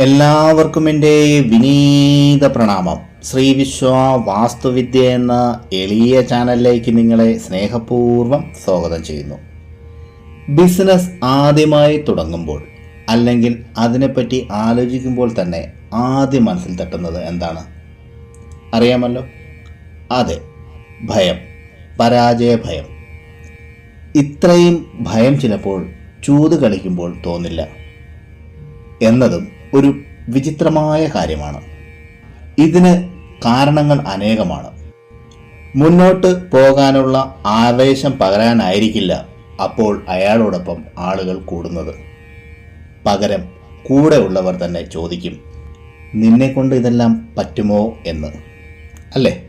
എല്ലാവർക്കും എന്റെ വിനീത പ്രണാമം. ശ്രീ വിശ്വ വാസ്തുവിദ്യ എന്ന എളിയ ചാനലിലേക്ക് നിങ്ങളെ സ്നേഹപൂർവം സ്വാഗതം ചെയ്യുന്നു. ബിസിനസ് ആദ്യമായി തുടങ്ങുമ്പോൾ അല്ലെങ്കിൽ അതിനെപ്പറ്റി ആലോചിക്കുമ്പോൾ തന്നെ ആദ്യം മനസ്സിൽ തട്ടുന്നത് എന്താണ്? അറിയാമല്ലോ? അതെ ഭയം പരാജയ ഭയം. ഇത്രയും ഭയം ചിലപ്പോൾ ചൂത് കളിക്കുമ്പോൾ തോന്നില്ല. എന്നതും ഒരു വിചിത്രമായ കാര്യമാണ്. ഇതിന് കാരണങ്ങൾ അനേകമാണ്. മുന്നോട്ട് പോകാനുള്ള ആവേശം പകരാനായിരിക്കില്ല അപ്പോൾ അയാളോടൊപ്പം ആളുകൾ കൂടുന്നത്. പകരം കൂടെ ഉള്ളവർ തന്നെ ചോദിക്കും നിന്നെ കൊണ്ട് ഇതെല്ലാം പറ്റുമോ എന്ന്? അല്ലേ?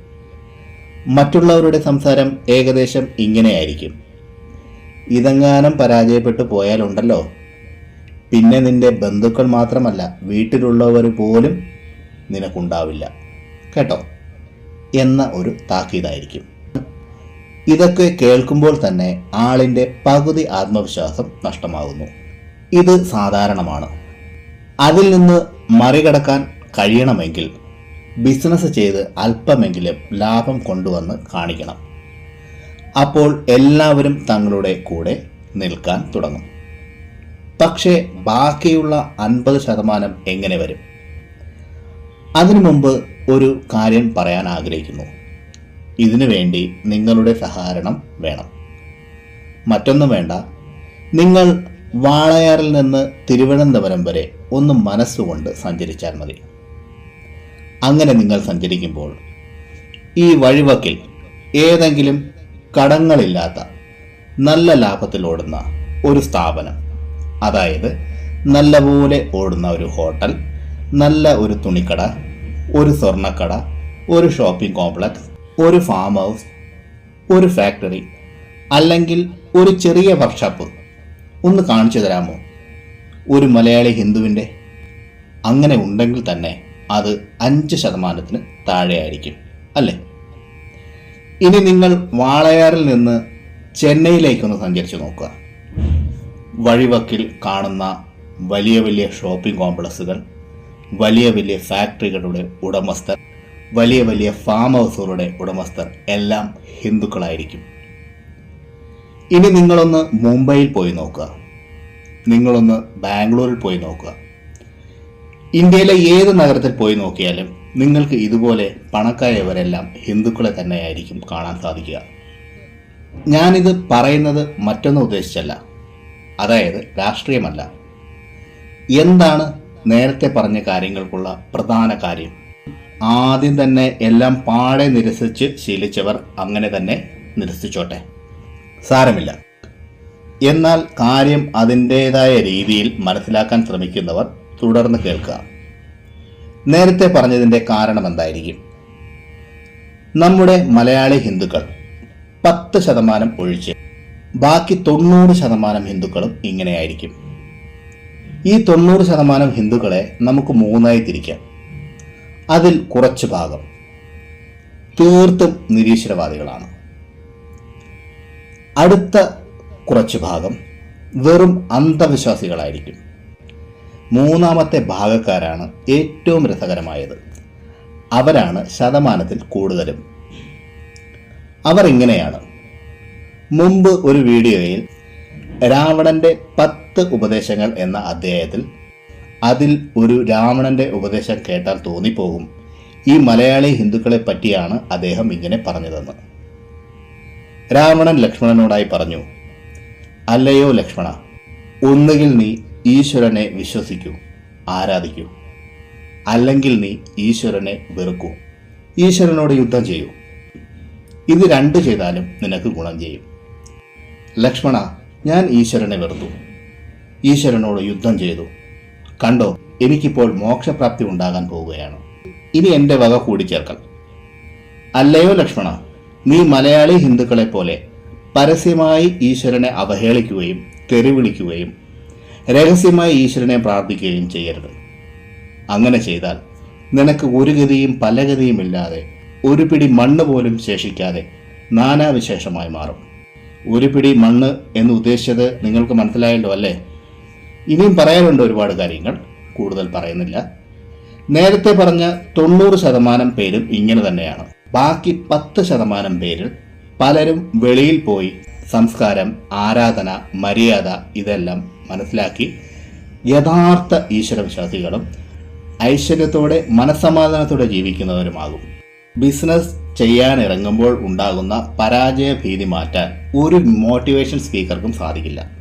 മറ്റുള്ളവരുടെ സംസാരം ഏകദേശം ഇങ്ങനെയായിരിക്കും. ഇതെങ്ങാനും പരാജയപ്പെട്ടു പോയാലുണ്ടല്ലോ. പിന്നെ നിന്റെ ബന്ധുക്കൾ മാത്രമല്ല വീട്ടിലുള്ളവർ പോലും നിനക്കുണ്ടാവില്ല. കേട്ടോ? എന്ന ഒരു താക്കീതായിരിക്കും. ഇതൊക്കെ കേൾക്കുമ്പോൾ തന്നെ ആളിന്റെ പകുതി ആത്മവിശ്വാസം നഷ്ടമാകുന്നു. ഇത് സാധാരണമാണ്. അതിൽ നിന്ന് മറികടക്കാൻ കഴിയണമെങ്കിൽ ബിസിനസ് ചെയ്ത് അല്പമെങ്കിലും ലാഭം കൊണ്ടുവന്ന് കാണിക്കണം. അപ്പോൾ എല്ലാവരും തങ്ങളുടെ കൂടെ നിൽക്കാൻ തുടങ്ങും. പക്ഷേ ബാക്കിയുള്ള അൻപത് ശതമാനം എങ്ങനെ വരും? അതിനു മുമ്പ് ഒരു കാര്യം പറയാൻ ആഗ്രഹിക്കുന്നു. ഇതിനു വേണ്ടി നിങ്ങളുടെ സഹകരണം വേണം. മറ്റൊന്നും വേണ്ട. നിങ്ങൾ വാളയാറിൽ നിന്ന് തിരുവനന്തപുരം വരെ ഒന്ന് മനസ്സുകൊണ്ട് സഞ്ചരിച്ചാൽ മതി. അങ്ങനെ നിങ്ങൾ സഞ്ചരിക്കുമ്പോൾ ഈ വഴിവക്കിൽ ഏതെങ്കിലും കടങ്ങളില്ലാത്ത നല്ല ലാഭത്തിലോടുന്ന ഒരു സ്ഥാപനം അതായത് നല്ലപോലെ ഓടുന്ന ഒരു ഹോട്ടൽ നല്ല ഒരു തുണിക്കട ഒരു സ്വർണക്കട ഒരു ഷോപ്പിംഗ് കോംപ്ലക്സ് ഒരു ഫാം ഹൗസ് ഒരു ഫാക്ടറി അല്ലെങ്കിൽ ഒരു ചെറിയ വർക്ക്ഷോപ്പ്. ഒന്ന് കാണിച്ചു തരാമോ? ഒരു മലയാളി ഹിന്ദുവിന്റെ? അങ്ങനെ ഉണ്ടെങ്കിൽ തന്നെ അത് അഞ്ച് ശതമാനത്തിന് താഴെയായിരിക്കും അല്ലേ? ഇനി നിങ്ങൾ വാളയാറിൽ നിന്ന് ചെന്നൈയിലേക്കൊന്ന് സഞ്ചരിച്ചു നോക്കുക. വഴിവക്കിൽ കാണുന്ന വലിയ വലിയ ഷോപ്പിംഗ് കോംപ്ലക്സുകൾ വലിയ വലിയ ഫാക്ടറികളുടെ ഉടമസ്ഥർ വലിയ വലിയ ഫാം ഹൗസുകളുടെ ഉടമസ്ഥർ എല്ലാം ഹിന്ദുക്കളായിരിക്കും. ഇനി നിങ്ങളൊന്ന് മുംബൈയിൽ പോയി നോക്കുക. നിങ്ങളൊന്ന് ബാംഗ്ലൂരിൽ പോയി നോക്കുക. ഇന്ത്യയിലെ ഏത് നഗരത്തിൽ പോയി നോക്കിയാലും നിങ്ങൾക്ക് ഇതുപോലെ പണക്കായവരെല്ലാം ഹിന്ദുക്കളെ തന്നെയായിരിക്കും കാണാൻ സാധിക്കുക. ഞാനിത് പറയുന്നത് മറ്റൊന്നും ഉദ്ദേശിച്ചല്ല. അതായത് രാഷ്ട്രീയമല്ല. എന്താണ് നേരത്തെ പറഞ്ഞ കാര്യങ്ങൾക്കുള്ള പ്രധാന കാര്യം? ആദ്യം തന്നെ എല്ലാം പാടെ നിരസിച്ച് ശീലിച്ചവർ അങ്ങനെ തന്നെ നിരസിച്ചോട്ടെ. സാരമില്ല. എന്നാൽ കാര്യം അതിന്റേതായ രീതിയിൽ മനസ്സിലാക്കാൻ ശ്രമിക്കുന്നവർ തുടർന്ന് കേൾക്കുക. നേരത്തെ പറഞ്ഞതിന്റെ കാരണം എന്തായിരിക്കും? നമ്മുടെ മലയാളി ഹിന്ദുക്കൾ പത്ത് ശതമാനം ഒഴിച്ച് ബാക്കി തൊണ്ണൂറ് ശതമാനം ഹിന്ദുക്കളും ഇങ്ങനെയായിരിക്കും. ഈ തൊണ്ണൂറ് ശതമാനം ഹിന്ദുക്കളെ നമുക്ക് മൂന്നായി തിരിക്കാം. അതിൽ കുറച്ച് ഭാഗം തീർത്തും നിരീശ്വരവാദികളാണ്. അടുത്ത കുറച്ച് ഭാഗം വെറും അന്ധവിശ്വാസികളായിരിക്കും. മൂന്നാമത്തെ ഭാഗക്കാരാണ് ഏറ്റവും രസകരമായത്. അവരാണ് ശതമാനത്തിൽ കൂടുതലും. അവർ ഇങ്ങനെയാണ് മുമ്പ് ഒരു വീഡിയോയിൽ രാവണന്റെ പത്ത് ഉപദേശങ്ങൾ എന്ന അധ്യായത്തിൽ അതിൽ ഒരു രാവണന്റെ ഉപദേശം കേട്ടാൽ തോന്നിപ്പോകും. ഈ മലയാളി ഹിന്ദുക്കളെ പറ്റിയാണ് അദ്ദേഹം ഇങ്ങനെ പറഞ്ഞതെന്ന്. രാവണൻ ലക്ഷ്മണനോടായി പറഞ്ഞു അല്ലയോ ലക്ഷ്മണ ഒന്നുകിൽ നീ ഈശ്വരനെ വിശ്വസിക്കൂ ആരാധിക്കൂ. അല്ലെങ്കിൽ നീ ഈശ്വരനെ വെറുക്കൂ. ഈശ്വരനോട് യുദ്ധം ചെയ്യൂ. ഇത് രണ്ട് ചെയ്താലും നിനക്ക് ഗുണം ചെയ്യും. ലക്ഷ്മണ ഞാൻ ഈശ്വരനെ വെറുത്തു. ഈശ്വരനോട് യുദ്ധം ചെയ്തു. കണ്ടോ എനിക്കിപ്പോൾ മോക്ഷപ്രാപ്തി ഉണ്ടാകാൻ പോവുകയാണ്. ഇനി എന്റെ വക കൂടിച്ചേർക്കൽ അല്ലയോ ലക്ഷ്മണ നീ മലയാളി ഹിന്ദുക്കളെ പോലെ പരസ്യമായി ഈശ്വരനെ അവഹേളിക്കുകയും തെരുവിളിക്കുകയും രഹസ്യമായി ഈശ്വരനെ പ്രാർത്ഥിക്കുകയും ചെയ്യരുത്. അങ്ങനെ ചെയ്താൽ നിനക്ക് ഒരു ഗതിയും പല ഗതിയുമില്ലാതെ ഒരു പിടി മണ്ണ് പോലും ശേഷിക്കാതെ നാനാവിശേഷമായി മാറും. ഒരു പിടി മണ്ണ് എന്ന് ഉദ്ദേശിച്ചത് നിങ്ങൾക്ക് മനസ്സിലായല്ലോ അല്ലേ? ഇനിയും പറയാനുണ്ട് ഒരുപാട് കാര്യങ്ങൾ. കൂടുതൽ പറയുന്നില്ല. നേരത്തെ പറഞ്ഞ തൊണ്ണൂറ് ശതമാനം പേരും ഇങ്ങനെ തന്നെയാണ്. ബാക്കി പത്ത് ശതമാനം പേരിൽ പലരും വെളിയിൽ പോയി സംസ്കാരം ആരാധന മര്യാദ ഇതെല്ലാം മനസ്സിലാക്കി യഥാർത്ഥ ഈശ്വരവിശ്വാസികളും ഐശ്വര്യത്തോടെ മനസ്സമാധാനത്തോടെ ജീവിക്കുന്നവരുമാകും. ബിസിനസ് ചെയ്യാനിറങ്ങുമ്പോൾ ഉണ്ടാകുന്ന പരാജയ ഭീതി മാറ്റാൻ ഒരു മോട്ടിവേഷൻ സ്പീക്കർക്കും സാധിക്കില്ല.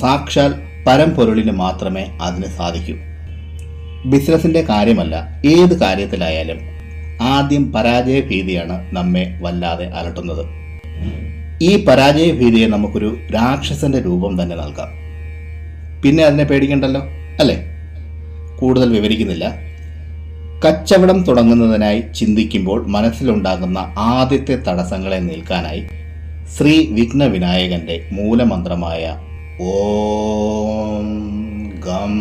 സാക്ഷാൽ പരമ്പൊരുളിന് മാത്രമേ അതിന് സാധിക്കൂ. ബിസിനസ്സിന്റെ കാര്യമല്ല ഏത് കാര്യത്തിലായാലും ആദ്യം പരാജയ ഭീതിയാണ് നമ്മെ വല്ലാതെ അലട്ടുന്നത്. ഈ പരാജയ ഭീതിയെ നമുക്കൊരു രാക്ഷസന്റെ രൂപം തന്നെ നൽകാം. പിന്നെ അതിനെ പേടിക്കണ്ടല്ലോ അല്ലേ? കൂടുതൽ വിവരിക്കുന്നില്ല. കച്ചവടം തുടങ്ങുന്നതിനായി ചിന്തിക്കുമ്പോൾ മനസ്സിലുണ്ടാകുന്ന ആദ്യത്തെ തടസ്സങ്ങളെ നീൽക്കാനായി ശ്രീ വിഘ്ന വിനായകന്റെ മൂലമന്ത്രമായ ഓം ഗം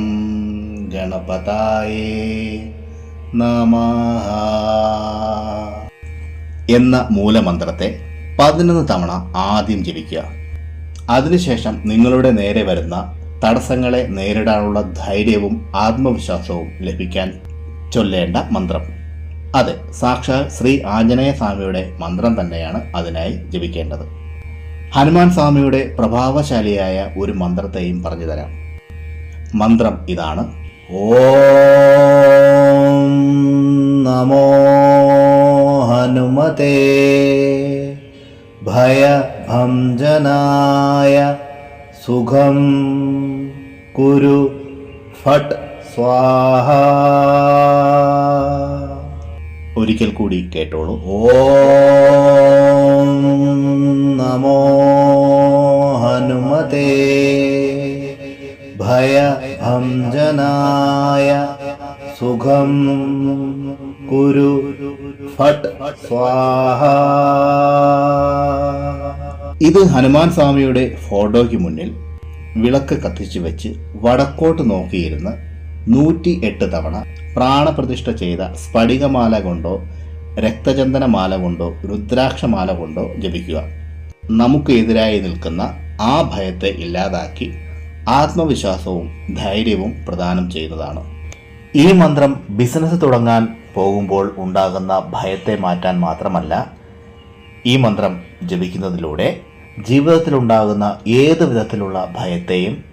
ഗണപതായേ നമഃ. എന്ന മൂലമന്ത്രത്തെ പതിനൊന്ന് തവണ ആദ്യം ജപിക്കുക. അതിനുശേഷം നിങ്ങളുടെ നേരെ വരുന്ന തടസ്സങ്ങളെ നേരിടാനുള്ള ധൈര്യവും ആത്മവിശ്വാസവും ലഭിക്കാൻ ചൊല്ലേണ്ട മന്ത്രം. അതെ സാക്ഷാൽ ശ്രീ ആഞ്ജനേയ സ്വാമിയുടെ മന്ത്രം തന്നെയാണ് അതിനായി ജപിക്കേണ്ടത്. ഹനുമാൻ സ്വാമിയുടെ പ്രഭാവശാലിയായ ഒരു മന്ത്രത്തെയും പറഞ്ഞു തരാം. മന്ത്രം ഇതാണ്. ഓം നമോ ഹനുമതേ. ഭയഭഞ്ജനായ സുഖം കുരു ഫട്ട് സ്വാഹ. ഒരിക്കൽ കൂടി കേട്ടോളൂ. ഓം നമോ ഹനുമതേ ഭയഭഞ്ജനായ സുഖം കുരു ഫട്ട് സ്വാഹ. ഇത് ഹനുമാൻ സ്വാമിയുടെ ഫോട്ടോയ്ക്ക് മുന്നിൽ വിളക്ക് കത്തിച്ചു വെച്ച് വടക്കോട്ട് നോക്കിയിരുന്ന് നൂറ്റി എട്ട് തവണ പ്രാണപ്രതിഷ്ഠ ചെയ്ത സ്ഫടികമാല കൊണ്ടോ രക്തചന്ദനമാല കൊണ്ടോ രുദ്രാക്ഷമാല കൊണ്ടോ ജപിക്കുക. നമുക്ക് എതിരായി നിൽക്കുന്ന ആ ഭയത്തെ ഇല്ലാതാക്കി ആത്മവിശ്വാസവും ധൈര്യവും പ്രദാനം ചെയ്യുന്നതാണ്. ഈ മന്ത്രം ബിസിനസ് തുടങ്ങാൻ പോകുമ്പോൾ ഉണ്ടാകുന്ന ഭയത്തെ മാറ്റാൻ മാത്രമല്ല ഈ മന്ത്രം ജപിക്കുന്നതിലൂടെ ജീവിതത്തിലുണ്ടാകുന്ന ഏത് വിധത്തിലുള്ള ഭയത്തെയും